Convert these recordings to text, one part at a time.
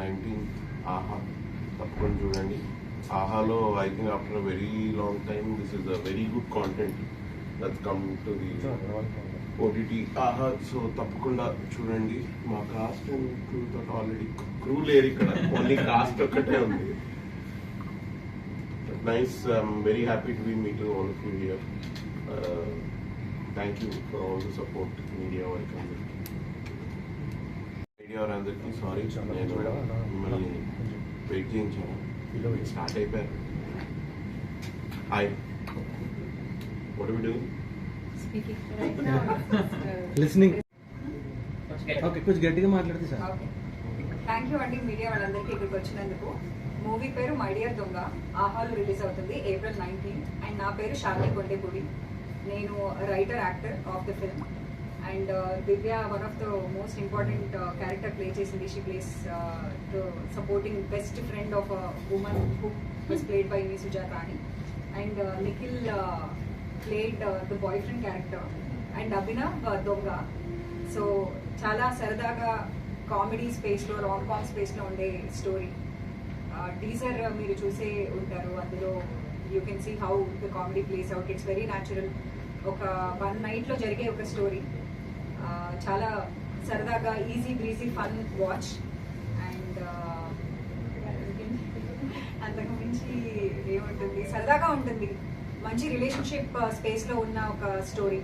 Nineteen ఆహా తప్పకుండా చూడండి. ఆహాలో I think after very long time this is a very good content that come to the OTT Aha so తప్పకుండా చూడండి. మా కాస్ట్ అండ్ క్రూ తోటి ఆల్రెడీ క్రూ లేరు ఇక్కడ. ఓన్లీ కాస్ట్ ఒక్కటే ఉంది. Nice I'm very happy to be meet all of you here thank you for all the support media వారికి అందరికీ మీడియా వారందరికీ సారీ నేను మిమ్మల్ని వెయిట్ చేయించాను. స్టార్ట్ అయిపోయారు. Hi what we uh, listening okay కొంచెం గట్టిగా మాట్లాడితే సార్. థ్యాంక్ యూ అండి మీడియా వాళ్ళందరికీ ఇక్కడికి వచ్చినందుకు. మూవీ పేరు మై డియర్ దొంగ ఆహాలు రిలీజ్ అవుతుంది ఏప్రిల్ నైన్టీన్ అండ్ నా పేరు శాలిని కొండేపూడి నేను writer actor of the film and Divya one of the most important character play చేసింది. She plays the supporting best friend of women who was played by me Sujatha అని and Nikhil played the boy friend character and Abhinav uh, Donga so చాలా సరదాగా comedy స్పేస్లో rom com స్పేస్లో ఉండే story teaser మీరు చూసే ఉంటారు. అందులో you can see how the comedy plays out it's very natural ఒక వన్ నైట్లో జరిగే ఒక స్టోరీ చాలా సరదాగా easy breezy fun watch and అంతకు మించి ఏముంటుంది? సరదాగా ఉంటుంది. మంచి రిలేషన్షిప్ స్పేస్లో ఉన్న ఒక story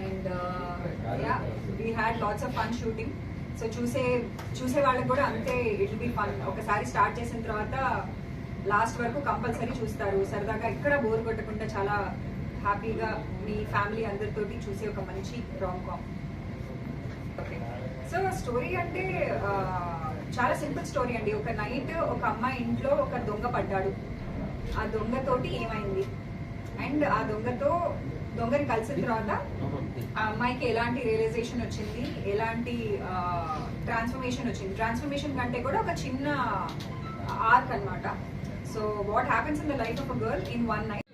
and yeah we had lots of fun shooting so చూసే చూసే వాళ్ళకి కూడా అంతే ఇట్ బి ఫన్ ఒకసారి స్టార్ట్ చేసిన తర్వాత లాస్ట్ వరకు కంపల్సరీ చూస్తారు. సరదాగా ఎక్కడ బోర్ కొట్టకుండా చాలా హ్యాపీగా మీ ఫ్యామిలీ అందరితోటి చూసే ఒక మంచి rom com okay so story అంటే చాలా సింపుల్ స్టోరీ అండి. ఒక నైట్ ఒక అమ్మాయి ఇంట్లో ఒక దొంగ పడ్డాడు. ఆ దొంగతోటి ఏమైంది? అండ్ ఆ దొంగతో దొంగని కలిసిన తర్వాత ఆ అమ్మాయికి ఎలాంటి రియలైజేషన్ వచ్చింది? ఎలాంటి ట్రాన్స్ఫర్మేషన్ వచ్చింది? ట్రాన్స్ఫర్మేషన్ కంటే కూడా ఒక చిన్న ఆర్క్ అన్నమాట. So what happens in the life of a girl in one night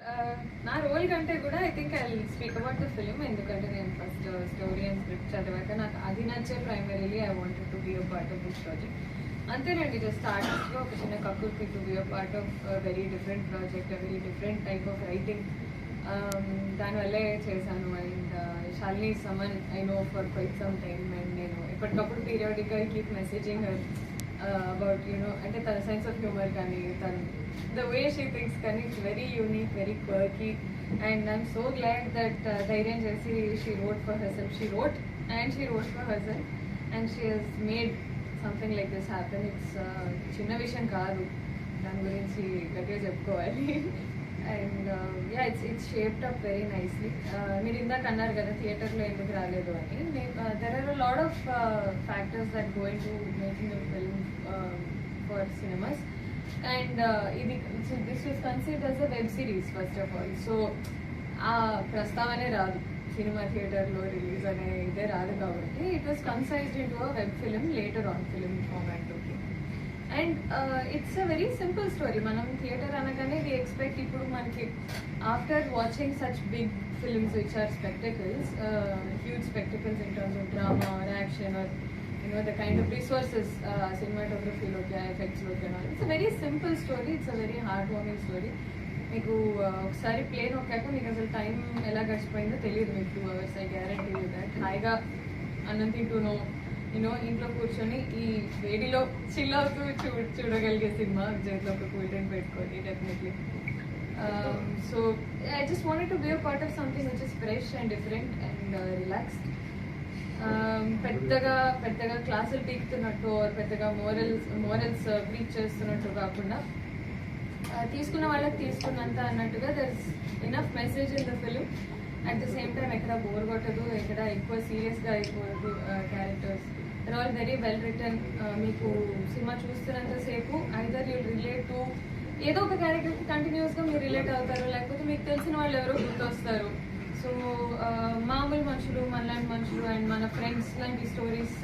నా రోల్ కంటే కూడా I think I speak about the film ఎందుకంటే నేను ఫస్ట్ స్టోరీ అండ్ స్క్రిప్ట్ చదివాక నాకు అది నచ్చే primarily I wanted to be a part of this project అంతేనండి జస్ట్ ఆర్టిస్ట్లో ఒక చిన్న కక్కుర్కి to be a part of very different project very different type of writing దానివల్లే చేశాను. And Shalini Saman I know for quite some time and నేను ఎప్పటికప్పుడు పీరియాడిక్గా keep messaging about you know అంటే తన సెన్స్ ఆఫ్ హ్యూమర్ కానీ తన ద వే షీ థింగ్స్ కానీ it's very unique very quirky and I'm so glad that ధైర్యం చేసి she wrote for herself she wrote and she wrote for herself and she has made something like this happen it's చిన్న విషయం కాదు. దాని గురించి గట్టిగా చెప్పుకోవాలి. And yeah it's it's shaped up very nicely మీరు ఇందాక అన్నారు కదా థియేటర్లో ఎందుకు రాలేదు అని. There are lot of factors that going to making a film for cinemas and ఇది this is consider as a web series first of all so ఆ ప్రస్తావనే రాదు. సినిమా థియేటర్లో రిలీజ్ అనే ఇదే రాదు కాబట్టి it was concised into web film later on film ఫార్మాట్లోకి and it's a very simple story మనం థియేటర్ అనగానే వి ఎక్స్పెక్ట్ ఇప్పుడు మనకి after watching such big films which are spectacles huge spectacles in terms of drama or action or you know the kind of resources సినిమాటోగ్రఫీలోకి ఎఫెక్ట్స్లోకి it's a very simple story it's a very heart warming story మీకు ఒకసారి play నొక్కాక మీకు అసలు time ఎలా గడిచిపోయిందో తెలియదు మీకు. Two hours I guarantee that హాయిగా అన్నం తింటూనో యూనో ఇంట్లో కూర్చొని ఈ వేడిలో చిల్ అవుతూ చూ చూడగలిగే సినిమా చేతిలో ఒక కూల్ డ్రింక్ పెట్టుకొని definitely so I just wanted to be a part of something which is fresh and different and relaxed పెద్దగా పెద్దగా క్లాసులు పీకుతున్నట్టు పెద్దగా మోరల్స్ మోరల్స్ ప్రీచ్ చేస్తున్నట్టు కాకుండా uh, తీసుకున్న వాళ్ళకి తీసుకున్నంత అన్నట్టుగా there is enough message in the film at the same time ఎక్కడ బోర్ కొట్టదు ఎక్కడ ఎక్కువ సీరియస్గా అయిపోదు characters they're all very well written మీకు సినిమా చూస్తున్నంతసేపు ఐదర్ యూ రిలేట్ టు ఏదో ఒక క్యారెక్టర్కి కంటిన్యూస్గా మీరు రిలేట్ అవుతారు లేకపోతే మీకు తెలిసిన వాళ్ళు ఎవరో గుర్తొస్తారు. సో మామూలు మనుషులు మనలాంటి మనుషులు అండ్ మన ఫ్రెండ్స్ లాంటి స్టోరీస్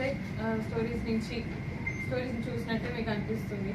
స్టోరీస్ నుంచి స్టోరీస్ చూసినట్టే మీకు అనిపిస్తుంది.